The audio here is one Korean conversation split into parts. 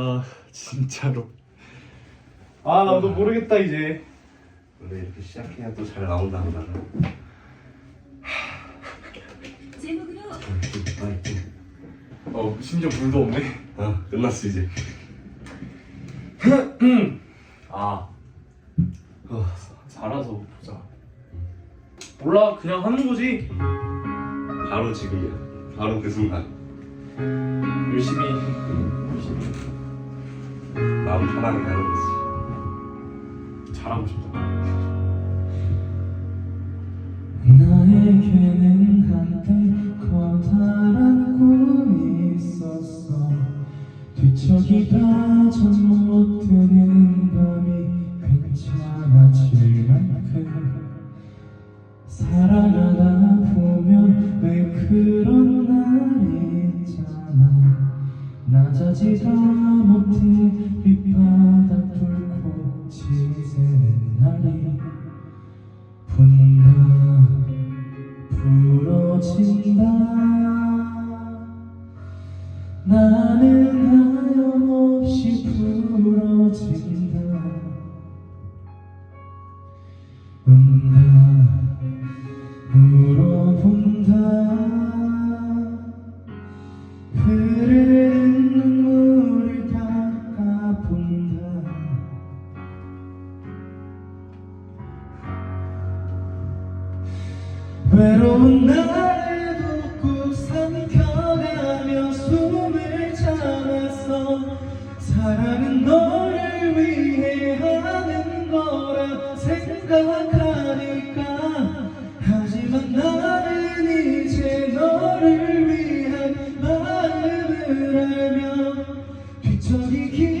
아 진짜로. 아 나도 모르겠다 이제. 원래 이렇게 시작해야 또 잘 나온다. 제목으로 어 심지어 물도 없네. 아 끝났어 이제. 아. 어, 살아서 보자. 몰라 그냥 하는 거지. 바로 지금이야. 바로 그 순간. 열심히. 열심히 마음 편하게 하는 거지. 잘하고 싶다. 나에게는 한때 커다란 꿈이 있었어. 뒤척이다 잠못 드는 밤이 괜찮아질 만큼. 살아가다 보면 왜 그런 있잖아 낮아지다 못해 밑바닥 뚫고 지새는 날이 분다 부러진다. 나는 하염없이 부 뒤척이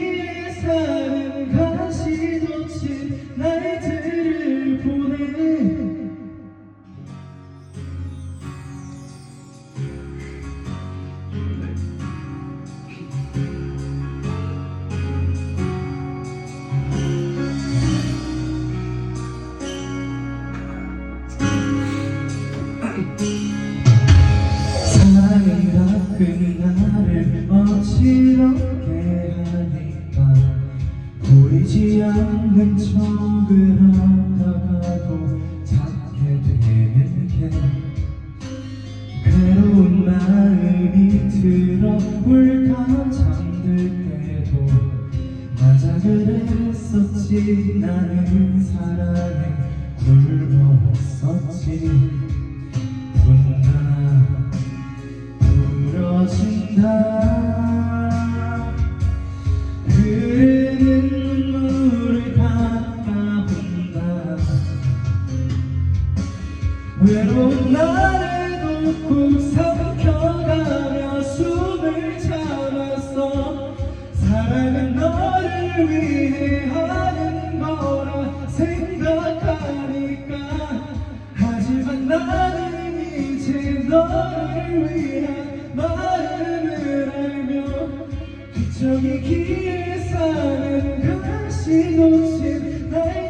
않는 척을 하다가도 찾게 되는 게 괴로운 마음이 들어 울다 잠들 때도 맞아 그랬었지. 나는 사랑에 굶었었지 외로운 나를 꾹 삼켜가며 숨을 참았어. 사랑은 너를 위해 하는 거라 생각하니까. 하지만 나는 이제 너를 위한 마음을 알며 뒤척이기에 사는 가시 놓친 날들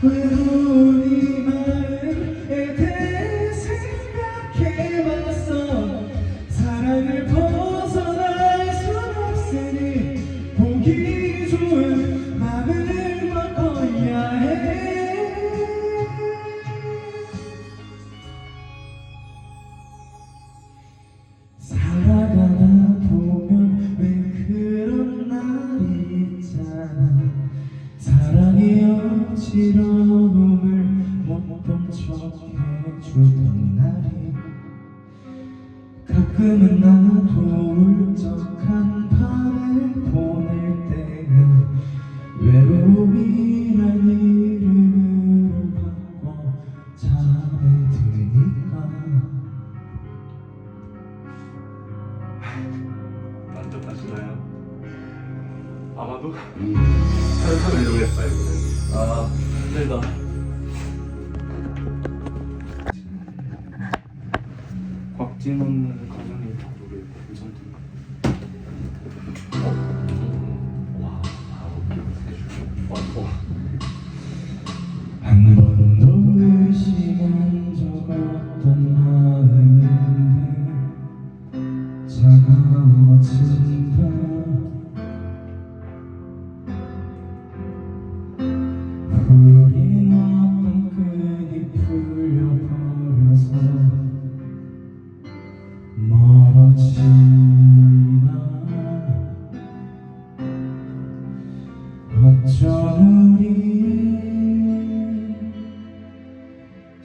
외로운 이 마음에 대해 생각해 아마도 음. 설탕을 이용했다 이거는. 아 힘들다 곽진원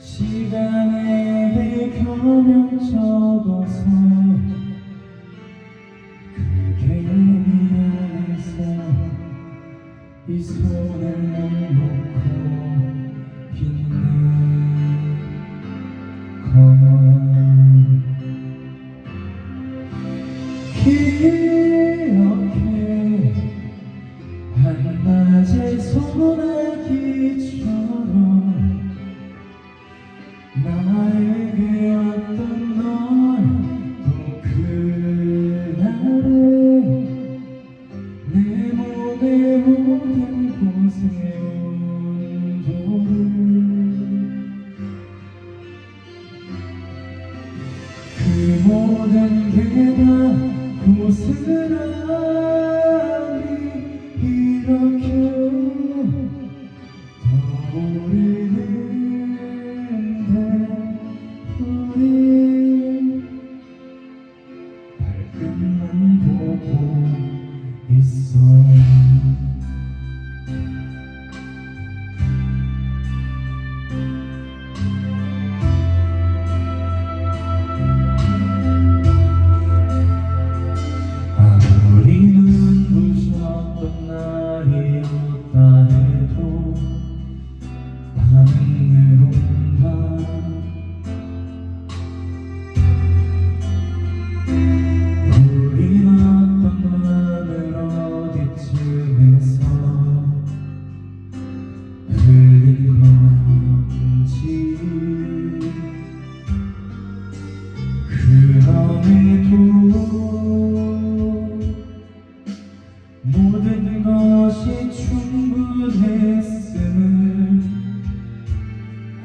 시간에 비켜면 적어서 그게 미안해서 이 손을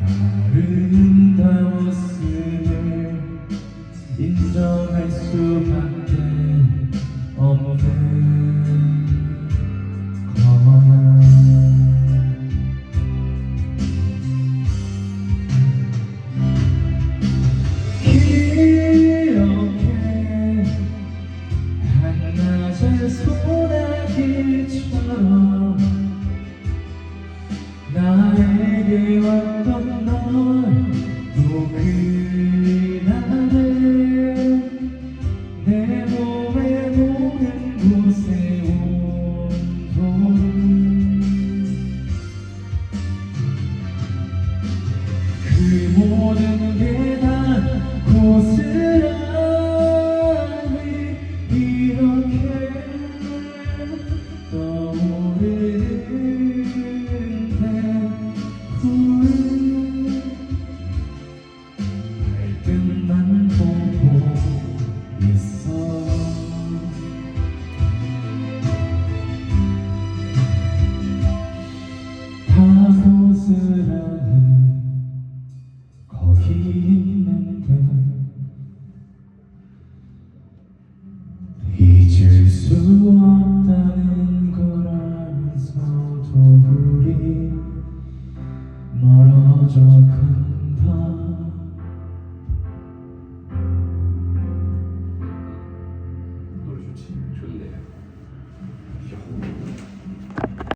아름다웠음